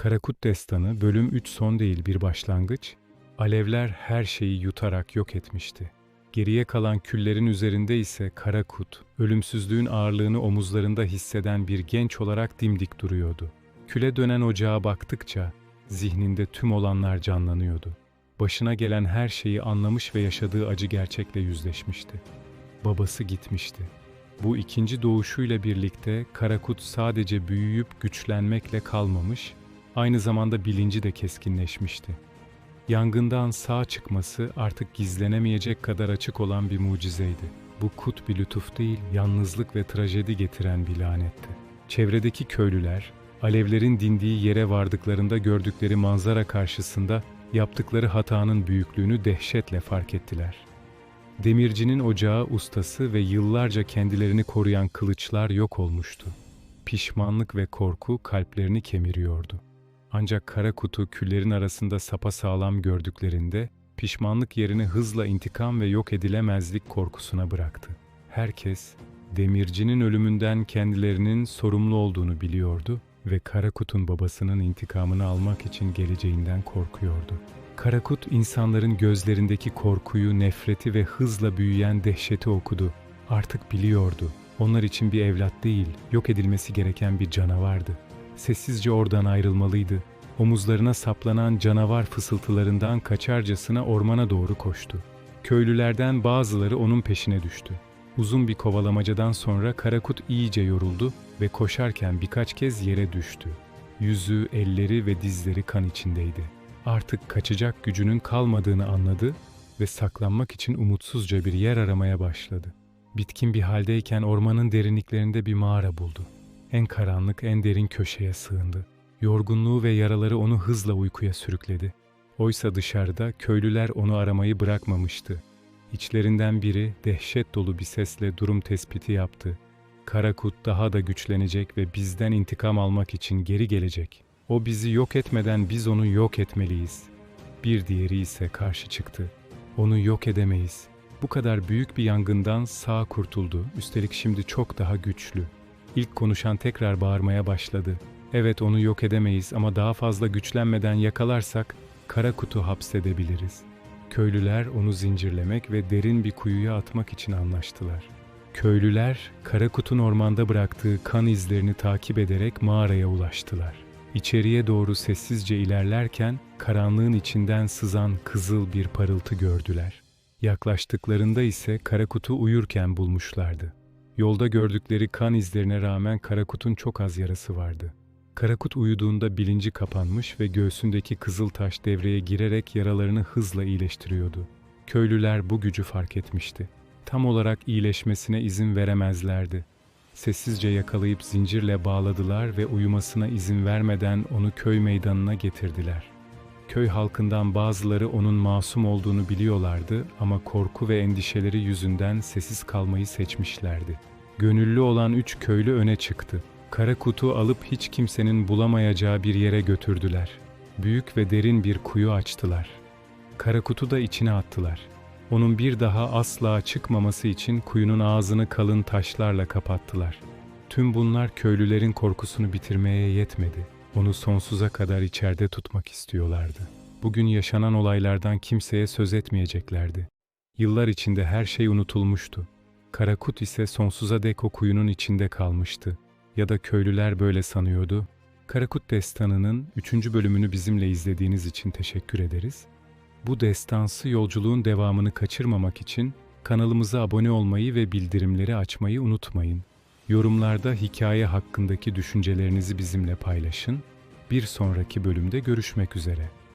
Karakut Destanı bölüm 3 son değil bir başlangıç, alevler her şeyi yutarak yok etmişti. Geriye kalan küllerin üzerinde ise Karakut, ölümsüzlüğün ağırlığını omuzlarında hisseden bir genç olarak dimdik duruyordu. Küle dönen ocağa baktıkça zihninde tüm olanlar canlanıyordu. Başına gelen her şeyi anlamış ve yaşadığı acı gerçekle yüzleşmişti. Babası gitmişti. Bu ikinci doğuşuyla birlikte Karakut sadece büyüyüp güçlenmekle kalmamış, aynı zamanda bilinci de keskinleşmişti. Yangından sağ çıkması artık gizlenemeyecek kadar açık olan bir mucizeydi. Bu kut bir lütuf değil, yalnızlık ve trajedi getiren bir lanetti. Çevredeki köylüler, alevlerin dindiği yere vardıklarında gördükleri manzara karşısında yaptıkları hatanın büyüklüğünü dehşetle fark ettiler. Demircinin ocağı ustası ve yıllarca kendilerini koruyan kılıçlar yok olmuştu. Pişmanlık ve korku kalplerini kemiriyordu. Ancak kara kutu küllerin arasında sapasağlam gördüklerinde pişmanlık yerini hızla intikam ve yok edilemezlik korkusuna bıraktı. Herkes demircinin ölümünden kendilerinin sorumlu olduğunu biliyordu ve Karakut'un babasının intikamını almak için geleceğinden korkuyordu. Karakut insanların gözlerindeki korkuyu, nefreti ve hızla büyüyen dehşeti okudu. Artık biliyordu. Onlar için bir evlat değil, yok edilmesi gereken bir canavardı. Sessizce oradan ayrılmalıydı. Omuzlarına saplanan canavar fısıltılarından kaçarcasına ormana doğru koştu. Köylülerden bazıları onun peşine düştü. Uzun bir kovalamacadan sonra Karakut iyice yoruldu ve koşarken birkaç kez yere düştü. Yüzü, elleri ve dizleri kan içindeydi. Artık kaçacak gücünün kalmadığını anladı ve saklanmak için umutsuzca bir yer aramaya başladı. Bitkin bir haldeyken ormanın derinliklerinde bir mağara buldu. En karanlık, en derin köşeye sığındı. Yorgunluğu ve yaraları onu hızla uykuya sürükledi. Oysa dışarıda köylüler onu aramayı bırakmamıştı. İçlerinden biri dehşet dolu bir sesle durum tespiti yaptı. Karakut daha da güçlenecek ve bizden intikam almak için geri gelecek. O bizi yok etmeden biz onu yok etmeliyiz. Bir diğeri ise karşı çıktı. Onu yok edemeyiz. Bu kadar büyük bir yangından sağ kurtuldu. Üstelik şimdi çok daha güçlü. İlk konuşan tekrar bağırmaya başladı. Evet onu yok edemeyiz ama daha fazla güçlenmeden yakalarsak kara kutu hapsedebiliriz. Köylüler onu zincirlemek ve derin bir kuyuya atmak için anlaştılar. Köylüler kara kutun ormanda bıraktığı kan izlerini takip ederek mağaraya ulaştılar. İçeriye doğru sessizce ilerlerken karanlığın içinden sızan kızıl bir parıltı gördüler. Yaklaştıklarında ise Karakut'u uyurken bulmuşlardı. Yolda gördükleri kan izlerine rağmen Karakut'un çok az yarası vardı. Karakut uyuduğunda bilinci kapanmış ve göğsündeki kızıl taş devreye girerek yaralarını hızla iyileştiriyordu. Köylüler bu gücü fark etmişti. Tam olarak iyileşmesine izin veremezlerdi. Sessizce yakalayıp zincirle bağladılar ve uyumasına izin vermeden onu köy meydanına getirdiler. Köy halkından bazıları onun masum olduğunu biliyorlardı ama korku ve endişeleri yüzünden sessiz kalmayı seçmişlerdi. Gönüllü olan üç köylü öne çıktı. Kara kutu alıp hiç kimsenin bulamayacağı bir yere götürdüler. Büyük ve derin bir kuyu açtılar. Kara kutu da içine attılar. Onun bir daha asla çıkmaması için kuyunun ağzını kalın taşlarla kapattılar. Tüm bunlar köylülerin korkusunu bitirmeye yetmedi. Onu sonsuza kadar içeride tutmak istiyorlardı. Bugün yaşanan olaylardan kimseye söz etmeyeceklerdi. Yıllar içinde her şey unutulmuştu. Karakut ise sonsuza dek o kuyunun içinde kalmıştı. Ya da köylüler böyle sanıyordu. Karakut Destanı'nın 3. bölümünü bizimle izlediğiniz için teşekkür ederiz. Bu destansı yolculuğun devamını kaçırmamak için kanalımıza abone olmayı ve bildirimleri açmayı unutmayın. Yorumlarda hikaye hakkındaki düşüncelerinizi bizimle paylaşın. Bir sonraki bölümde görüşmek üzere.